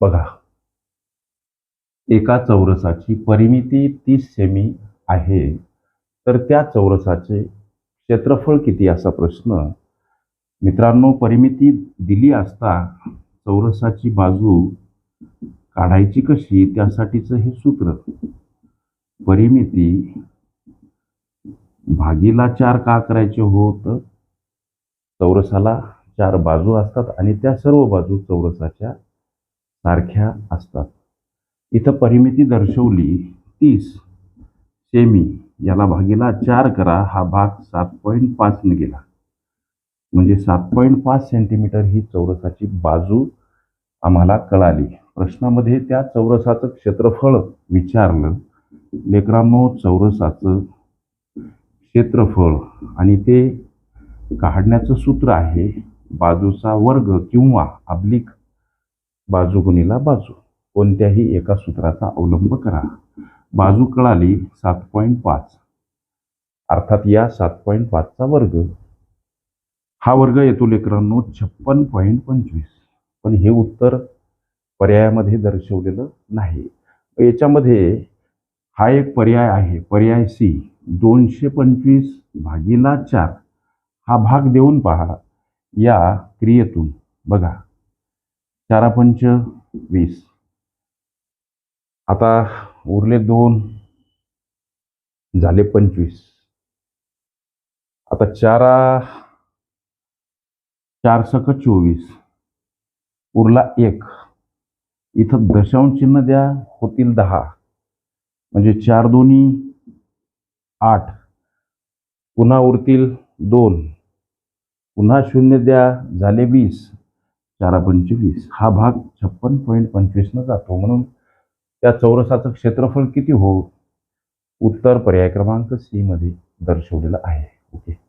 बघा. एका चौरसाची परिमिती तीस सेमी आहे. तर त्या चौरसाचे क्षेत्रफळ किती असा प्रश्न? मित्रांनो परिमिती दिली असता चौरसाची बाजू काढायची कशी? त्यासाठीचं हे सूत्र. परिमिती भागीला चार का करायचे होत? चौरसाला चार बाजू असतात आणि त्या सर्व बाजू चौरसाच्या सारख्या असतात. इथं परिमिती दर्शवली तीस सेमी. याला भागीला चार करा हा भाग सात पॉईंट पाचने गेला. म्हणजे सात पॉईंट पाच सेंटीमीटर ही चौरसाची बाजू आम्हाला कळाली. प्रश्नामध्ये त्या चौरसाचं क्षेत्रफळ विचारलं. लेकरांनो चौरसाचं क्षेत्रफळ आणि ते काढण्याचं सूत्र आहे बाजूचा वर्ग किंवा अब्लिक बाजू गुणीला बाजू. कोणत्याही एका सूत्राचा अवलंब करा. बाजू कळाली सात पॉईंट पाच. अर्थात या सात पॉईंट पाचचा वर्ग. हा वर्ग येतो लेकरांनो छप्पन पॉईंट पंचवीस. पण हे उत्तर पर्यायामध्ये दर्शवलेलं नाही. याच्यामध्ये हा एक पर्याय आहे. पर्याय सी. दोनशे पंचवीस भागीला चार. हा भाग देऊन पहा या क्रियेतून. बघा. चारा पंच वीस. आता उरले दोन झाले पंचवीस. आता चारा चार सक चोवीस. उरला एक. इथं दशांश चिन्ह द्या होतील दहा. म्हणजे चार दोन्ही आठ. पुन्हा उरतील दोन. पुन्हा शून्य द्या झाले वीस. चारा पंचवीस. हा भाग छप्पन पॉईंट पंचवीसनं जातो. म्हणून त्या चौरसाचं क्षेत्रफळ किती हो? उत्तर पर्याय क्रमांक सी मध्ये दर्शवलेलं आहे. ओके.